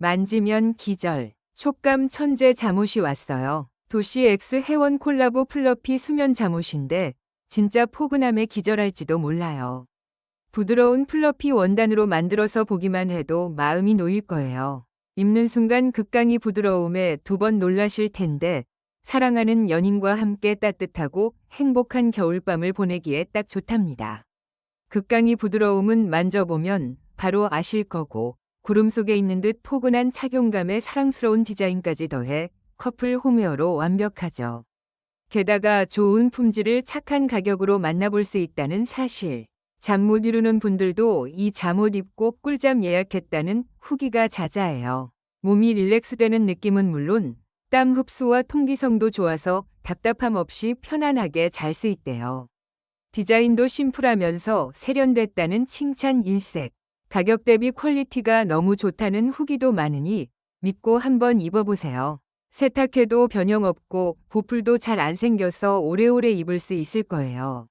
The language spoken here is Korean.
만지면 기절. 촉감 천재 잠옷이 왔어요. 도시 X 회원 콜라보 플러피 수면 잠옷인데 진짜 포근함에 기절할지도 몰라요. 부드러운 플러피 원단으로 만들어서 보기만 해도 마음이 놓일 거예요. 입는 순간 극강의 부드러움에 두 번 놀라실 텐데 사랑하는 연인과 함께 따뜻하고 행복한 겨울밤을 보내기에 딱 좋답니다. 극강의 부드러움은 만져보면 바로 아실 거고 구름 속에 있는 듯 포근한 착용감에 사랑스러운 디자인까지 더해 커플 홈웨어로 완벽하죠. 게다가 좋은 품질을 착한 가격으로 만나볼 수 있다는 사실. 잠 못 이루는 분들도 이 잠옷 입고 꿀잠 예약했다는 후기가 자자해요. 몸이 릴렉스되는 느낌은 물론 땀 흡수와 통기성도 좋아서 답답함 없이 편안하게 잘 수 있대요. 디자인도 심플하면서 세련됐다는 칭찬 일색. 가격 대비 퀄리티가 너무 좋다는 후기도 많으니 믿고 한번 입어보세요. 세탁해도 변형 없고 보풀도 잘 안 생겨서 오래오래 입을 수 있을 거예요.